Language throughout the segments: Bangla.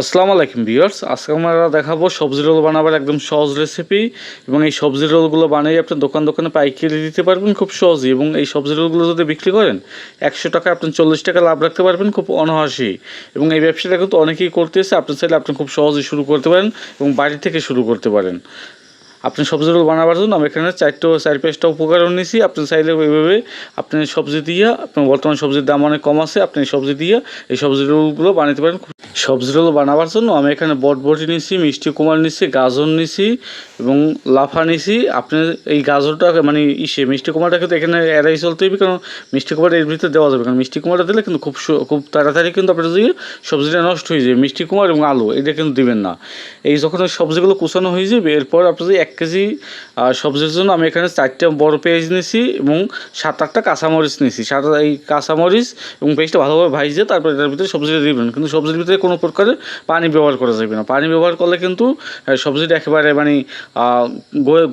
আসসালামু আলাইকুম ভিউয়ার্স, আজকে আমরা দেখাবো সবজি রোল বানাবার একদম সহজ রেসিপি এবং এই সবজি রোলগুলো বানিয়ে আপনি দোকান দোকানে পাইকারি দিতে পারবেন খুব সহজেই এবং এই সবজি রোলগুলো যদি বিক্রি করেন, একশো টাকা আপনি চল্লিশ টাকা লাভ রাখতে পারবেন খুব অনহাসি এবং এই ব্যবসাটা কিন্তু অনেকেই করতেছে, আপনি চাইলে আপনি খুব সহজেই শুরু করতে পারেন এবং বাড়ি থেকে শুরু করতে পারেন। আপনি সবজি রোল বানাবার জন্য আমি এখানে চারটে চার পাঁচটা উপকরণ নিয়েছি, আপনি চাইলে ওইভাবে আপনি সবজি দিয়ে, আপনার বর্তমান সবজির দাম অনেক কম আছে, আপনি সবজি দিয়ে এই সবজি রোলগুলো বানাতে পারেন সবজি রোল বানাবার জন্য আমি এখানে বটবটি নিছি, মিষ্টি কুমার নিছি, গাজর নিছি এবং লাফা নিছি। আপনি এই গাজরটা মানে ইসে মিষ্টি কুমারটা কিন্তু এখানে এড়াই চলতে হবে কারণ মিষ্টি কুমারটা এর ভিতরে দেওয়া যাবে। কারণ মিষ্টি কুমারটা দিলে কিন্তু খুব খুব তাড়াতাড়ি কিন্তু আপনার যদি সবজিটা নষ্ট হয়ে যাবে মিষ্টি কুমার এবং আলু, এটা কিন্তু দিবেন না। এই যখন সবজিগুলো কুচানো হয়ে যাবে, এরপর আপনি যদি এক কেজি সবজির জন্য আমি এখানে চারটে বড় পেঁয়াজ নিছি এবং সাত আটটা কাঁচামরিচ নিছি। সাত এই কাঁচামরিচ এবং পেঁয়াজটা ভালোভাবে ভাইজে তারপর এটার ভিতরে সবজিটা দিবেন। কিন্তু সবজির ভিতরে কোনো প্রকারে পানি ব্যবহার করা যাবে না। পানি ব্যবহার করলে কিন্তু সবজিটা একেবারে মানে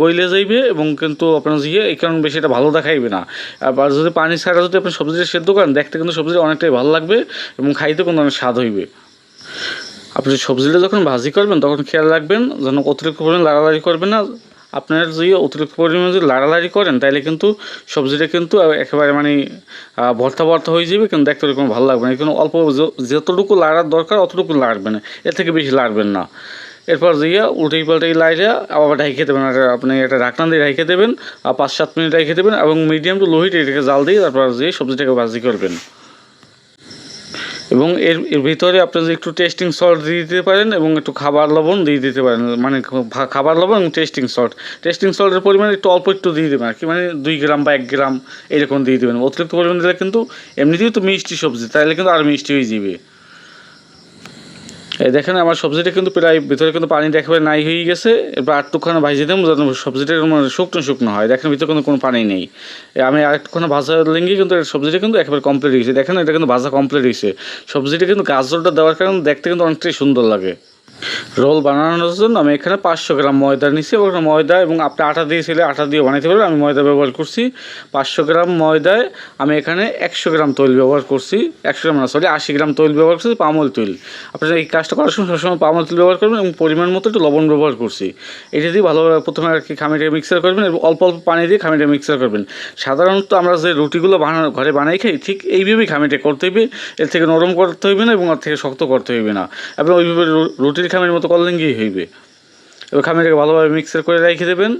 গইলে যাইবে এবং কিন্তু আপনার যে এই কারণে বেশি এটা ভালো দেখাইবে না। আবার যদি পানি ছাড়া যদি আপনি সবজিটা সেদ্ধ করেন, দেখতে কিন্তু সবজিটা অনেকটাই ভালো লাগবে এবং খাইতে কিন্তু অনেক স্বাদ হইবে। আপনি সবজিটা যখন ভাজি করবেন, তখন খেয়াল রাখবেন যেন অতিরিক্ত পরিমাণ লাড়ালাড়ি করবেন না। আপনার যদি অতিরিক্ত পরিমাণে যদি লাড়ালাড়ি করেন তাহলে কিন্তু সবজিটা কিন্তু একেবারে মানে ভর্তা ভর্তা হয়ে যাবে, কিন্তু দেখতে ওরকম ভালো লাগবে না। কিন্তু অল্প যতটুকু লাড়ার দরকার, অতটুকু লাড়বেন না। এর থেকে বেশি লাড়বেন না। এরপর দিয়ে উল্টেই পাল্টেই লাইলে আবার ঢাইকে দেবেন আর আপনি এটা ঢাকনা দিয়ে ঢাইকে দেবেন আর পাঁচ সাত মিনিট রেখে দেবেন এবং মিডিয়াম টু লো হিটে এটাকে জাল দিয়ে তারপর দিয়ে সবজিটাকে ভাজি করবেন। এবং এর এর ভিতরে আপনি যদি একটু টেস্টিং সল্ট দিয়ে দিতে পারেন এবং একটু খাবার লবণ দিয়ে দিতে পারেন মানে খাবার লবণ এবং টেস্টিং সল্ট টেস্টিং সল্টের পরিমাণ একটু অল্প একটু দিয়ে দেবেন, আর কি মানে দুই গ্রাম বা এক গ্রাম এরকম দিয়ে দেবেন। অতিরিক্ত পরিমাণ দিলে কিন্তু এমনিতেই তো মিষ্টি সবজি, তাহলে কিন্তু আর মিষ্টি হয়ে যাবে। এই দেখেন, আমার সবজিটা কিন্তু প্রায় ভিতরে কিন্তু পানিটা একেবারে নাই হয়ে গেছে। এরপর আটটুখানে ভাজিয়ে দেবো যাতে সবজিটা মানে শুকনো শুকনো হয়। দেখেন, ভিতরে কিন্তু কোনো পানি নেই। আমি আরেকটুখানে ভাজা লেঙ্গি কিন্তু সবজিটা কিন্তু একেবারে কমপ্লিট হয়েছে দেখেন, এটা কিন্তু ভাজা কমপ্লিট হয়েছে। সবজিটা কিন্তু গাজরটা দেওয়ার কারণে দেখতে কিন্তু অনেকটাই সুন্দর লাগে। রোল বানানোর জন্য আমি এখানে পাঁচশো গ্রাম ময়দা নিচ্ছি এবং ময়দা এবং আপনি আটা দিয়েছিলে, আটা দিয়ে বানাইতে পারবেন। আমি ময়দা ব্যবহার করছি। পাঁচশো গ্রাম ময়দায় আমি এখানে একশো গ্রাম তৈল ব্যবহার করছি। একশো গ্রাম না, সরি, আশি গ্রাম তৈল ব্যবহার করছি, পামল তৈল। আপনি এই কাজটা করার সময় সবসময় পামল তৈল ব্যবহার করবেন এবং পরিমাণ মতো একটু লবণ ব্যবহার করছি। এটা দিয়ে ভালোভাবে প্রথমে আর কি খামিটাকে মিক্সার করবেন এবং অল্প অল্প পানি দিয়ে খামিটা মিক্সার করবেন। সাধারণত আমরা যে রুটিগুলো বানানো ঘরে বানাই খাই, ঠিক এইভাবেই খামিটা করতে হইবে। এর থেকে নরম করতে হইবে না এবং এর থেকে শক্ত করতে হইবে না। এবং ওইভাবে রু- রুটির খামের মতো করলেন গিয়ে হইবে। এবার খামিটাকে ভালোভাবে মিক্সার করে রেখে দেবেন।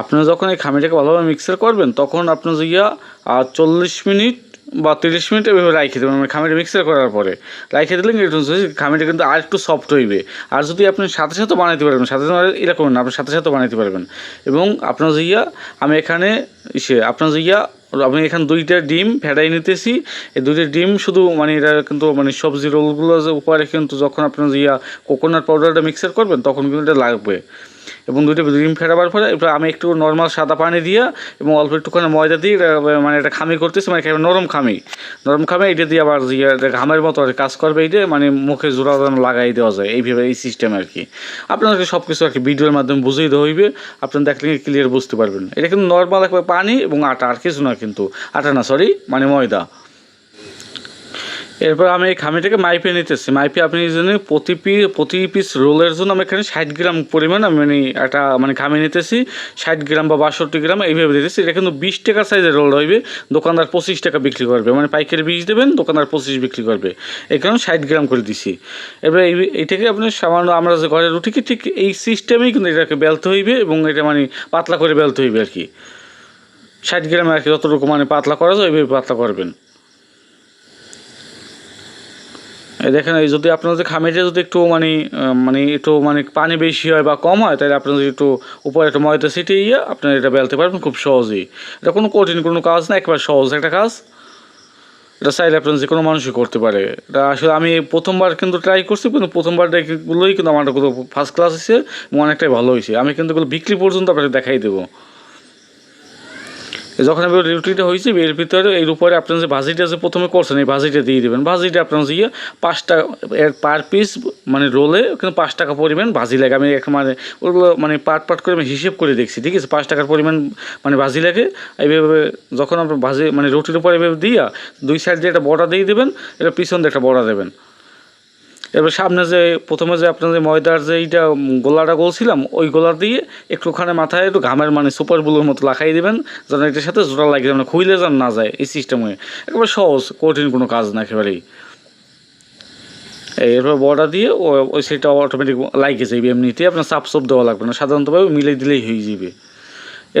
আপনারা যখন এই খামিটাকে ভালোভাবে মিক্সার করবেন, তখন আপনার জিয়া চল্লিশ মিনিট বা তিরিশ মিনিট এভাবে রাখে দেবেন। মানে খামিটা মিক্সার করার পরে। রাখে দিলে খামিটা কিন্তু আর একটু সফট হইবে। আর যদি আপনি সাথে সাথে বানাইতে পারবেন, সাথে সাথে এরকম না, আপনি সাথে সাথে বানাইতে পারবেন। এবং আপনার জিয়া আমি এখানে ইসে আপনার জিয়া আমি এখানে দুইটা ডিম ফেটাই নিতেছি। এই দুইটা ডিম শুধু মানে এটা কিন্তু মানে সবজি রোলগুলো উপরে কিন্তু যখন আপনার ইয়া কোকোনাট পাউডারটা মিক্সার করবেন, তখন কিন্তু এটা লাগবে। এবং দুটো ডিম ফেটাবার পরে এবার আমি একটু নর্মাল সাদা পানি দিয়ে এবং অল্প একটুখানি ময়দা দিয়ে মানে এটা খামি করতেছি মানে নরম খামি। নরম খামি, এটা দিয়ে আবার ঘামের মতো আর কাজ করবে এইটা মানে মুখে জোড়া লাগাই দেওয়া যায় এইভাবে এই সিস্টেম আর কি। আপনাদেরকে সব কিছু আর কি ভিডিওর মাধ্যমে বুঝিয়ে দেওয়া হইবে, আপনারা দেখলে ক্লিয়ার বুঝতে পারবেন। এটা কিন্তু নর্মাল একবার পানি এবং আটা, আর কিছু না কিন্তু, আটা না সরি মানে ময়দা। এরপর আমি এই খামিটাকে মাইপে নিতেছি। মাইপে আপনি জন্য প্রতি পিস প্রতি পিস রোলের জন্য আমি এখানে ষাট গ্রাম পরিমাণ আমি মানে একটা মানে খামি নিতেছি। ষাট গ্রাম বা বাষট্টি গ্রাম এইভাবে দিতেছি। এটা কিন্তু বিশ টাকা সাইজের রোল হইবে। দোকানদার পঁচিশ টাকা বিক্রি করবে। মানে পাইকারি বিশ দেবেন, দোকানদার পঁচিশ বিক্রি করবে। এই কারণে ষাট গ্রাম করে দিছি। এবার এই, এইটাকে আপনি সামান্য আমরা যে ঘরে রুটিকে ঠিক এই সিস্টেমেই কিন্তু এটাকে বেলতে হইবে এবং এটা মানে পাতলা করে বেলতে হইবে আর কি। ষাট গ্রামে আর কি যতটুকু মানে পাতলা করা যায়, ওইভাবে পাতলা করবেন এই দেখেন, এই যদি আপনার যদি খামিটা যদি একটু মানে মানে একটু মানে পানি বেশি হয় বা কম হয়, তাহলে আপনার যদি একটু উপরে একটু ময়দা ছিটিয়ে ইয়ে আপনার এটা বেলতে পারবেন খুব সহজেই। এটা কোনো কঠিন কোনো কাজ না, একবার সহজ একটা কাজ। এটা চাইলে আপনার যে কোনো মানুষই করতে পারে। এটা আসলে আমি প্রথমবার কিন্তু ট্রাই করছি, কিন্তু প্রথমবার গুলোই কিন্তু আমার ফার্স্ট ক্লাস হয়েছে এবং অনেকটাই ভালো হয়েছে আমি কিন্তু বিক্রি পর্যন্ত আপনাকে দেখাই দেবো। যখন এবার রুটিটা হয়েছে, এর ভিতরে, এর উপরে আপনার যে ভাজিটা যে প্রথমে করছেন, এই ভাজিটা দিয়ে দেবেন। ভাজিটা আপনার ইয়ে পাঁচ টাকা, এর পার পিস মানে রোলে কিন্তু পাঁচ টাকা পরিমাণ ভাজি লাগে। আমি এক মানে ওগুলো মানে পাট পাট করে আমি হিসেব করে দেখছি, ঠিক আছে? পাঁচ টাকার পরিমাণ মানে ভাজি লাগে। এইভাবে যখন আপনার ভাজি মানে রুটির উপরে এভাবে দিয়া, দুই সাইড দিয়ে একটা বড়া দিয়ে দেবেন, এটা পিছন দিয়ে একটা বড়া দেবেন। এবার সামনে যে, প্রথমে যে আপনার যে ময়দার যে এইটা গোলাটা গলছিলাম, ওই গোলা দিয়ে একটুখানি মাথায় একটু ঘামের মানে সুপার বুলোর মতো লাগাই দেবেন, যেন এটার সাথে জোড়া লাগে যেন খুইলে যেন না যায় এই সিস্টেমে একেবারে সহজ, কঠিন কোনো কাজ না একেবারেই। এরপর বড়া দিয়ে ওই সেটা অটোমেটিক লাগে যাবে এমনিতে আপনার চাপ চোপ দেওয়া লাগবে না, সাধারণতভাবে মিলে দিলেই হয়ে যাবে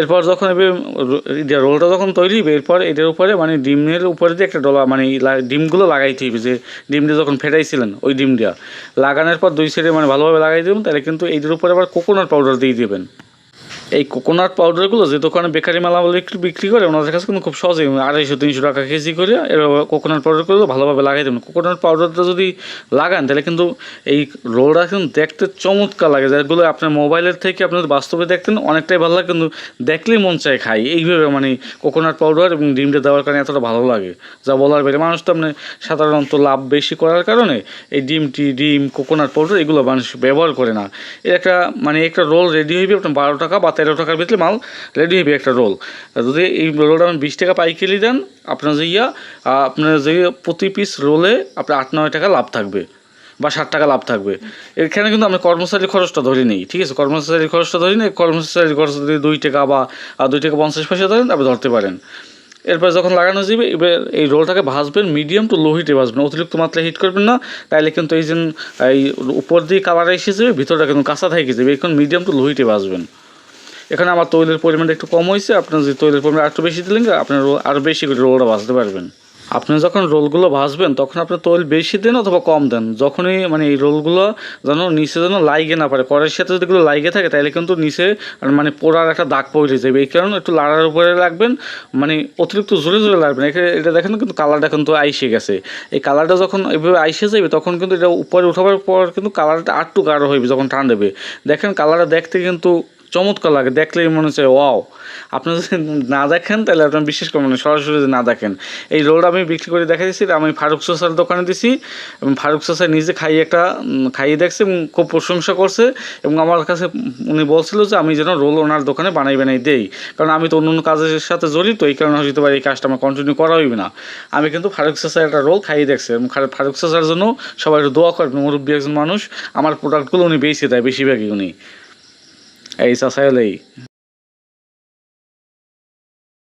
এরপর যখন এবার রোলটা যখন তৈরি হবে এরপর এটার উপরে মানে ডিমের উপরে দিয়ে একটা ডলা মানে ডিমগুলো লাগাইতে হবে যে ডিমটা যখন ফেটাইছিলেন, ওই ডিম ডিমটা, লাগানোর পর দুই সাইডে মানে ভালোভাবে লাগাই দেবেন, তাহলে কিন্তু এইটার উপরে আবার কোকোনাট পাউডার দিয়ে দেবেন। এই কোকোনাট পাউডারগুলো যে দোকানে বেকারি মালামাল একটু বিক্রি করে, ওনাদের কাছে কিন্তু খুব সহজেই আড়াইশো, তিনশো টাকা কেজি করে এভাবে কোকোনাট পাউডারগুলো ভালোভাবে লাগাই দেবেন। কোকোনাট পাউডারটা যদি লাগান, তাহলে কিন্তু এই রোলটা কিন্তু দেখতে চমৎকার লাগে। যেগুলো আপনার মোবাইলের থেকে আপনার বাস্তবে দেখতেন অনেকটাই ভালো লাগে, কিন্তু দেখলেই মন চায় খাই এইভাবে মানে কোকোনাট পাউডার এবং ডিমটা দেওয়ার কারণে এতটা ভালো লাগে। যা বলার বাইরে, মানুষ তো আপনি সাধারণত লাভ বেশি করার কারণে এই ডিমটি, ডিম কোকোনাট পাউডার এগুলো মানুষ ব্যবহার করে না। এর একটা মানে একটা রোল রেডি হইবে আপনার বারো টাকা বা তেরো টাকার ভিতরে মাল রেডি হবে একটা রোল যদি এই রোলটা আপনি বিশ টাকা পাইকারি দেন, আপনার যে ইয়া আপনার যে প্রতি পিস রোলে আপনার আট নয় টাকা লাভ থাকবে বা ষাট টাকা লাভ থাকবে। এখানে কিন্তু আমরা কর্মচারীর খরচটা ধরে নিই, ঠিক আছে? কর্মচারীর খরচটা ধরি নিই, কর্মচারীর খরচ যদি দুই টাকা বা দুই টাকা পঞ্চাশ পয়সা ধরেন, আপনি ধরতে পারেন। এরপর যখন লাগানো যাবে, এবার এই রোলটাকে ভাজবেন মিডিয়াম টু লো হিটে ভাজবেন অতিরিক্ত মাত্রায় হিট করবেন না, তাইলে কিন্তু এই যে, এই উপর দিয়ে কালার এসে যাবে, ভিতরটা কিন্তু কাঁচা থেকে যাবে, এখন মিডিয়াম টু লো হিটে ভাজবেন এখানে আমার তৈলের পরিমাণটা একটু কম হয়েছে, আপনার যদি তৈলের পরিমাণ আরেকটু বেশি দিলেন, আপনার আরও বেশি করে রোলটা ভাজতে পারবেন। আপনি যখন রোলগুলো ভাজবেন, তখন আপনি তৈল বেশি দেন অথবা কম দেন? যখনই মানে এই রোলগুলো যেন নিচে যেন লাইগে না পারে, কড়াইয়ের সাথে যদি এগুলো লাইগে থাকে, তাহলে কিন্তু নিচে মানে পোড়ার একটা দাগ পড়ে যাবে। এই কারণে একটু লাড়ার উপরে রাখবেন মানে অতিরিক্ত জোরে জোরে লাগবে না এখানে এটা দেখেন কিন্তু কালারটা কিন্তু আইসে গেছে। এই কালারটা যখন এইভাবে আইসে যাবে, তখন কিন্তু এটা উপরে উঠাবার পর কিন্তু কালারটা আটটু গাঢ় হইবে যখন ঠান্ডা দেবে দেখেন কালারটা দেখতে কিন্তু চমৎকার লাগে, দেখলেই মনে হচ্ছে, ওয়াও। আপনি যদি না দেখেন, তাহলে আপনি বিশ্বাস করবেন না, সরাসরি যদি না দেখেন। এই রোলটা আমি বিক্রি করে দেখা দিয়েছি আমি ফারুক সোসার দোকানে দিছি, এবং ফারুক সোসা নিজে খাইয়ে একটা খাইয়ে দেখছে এবং খুব প্রশংসা করছে, এবং আমার কাছে উনি বলছিল যে, আমি যেন রোল ওনার দোকানে বানাই বানাই দেই। কারণ আমি তো অন্য অন্য কাজের সাথে জড়িত, এই কারণে হয়তো এই কাজটা আমার কন্টিনিউ করা হইবে না। আমি কিন্তু ফারুক সোসার একটা রোল খাইয়ে দেখছি, এবং ফারুক সোসার জন্য সবাই দোয়া করবেন, মুরব্বী একজন মানুষ, আমার প্রোডাক্টগুলো উনি বেশি দেয় বেশিরভাগই উনি। এই চাষাইলেই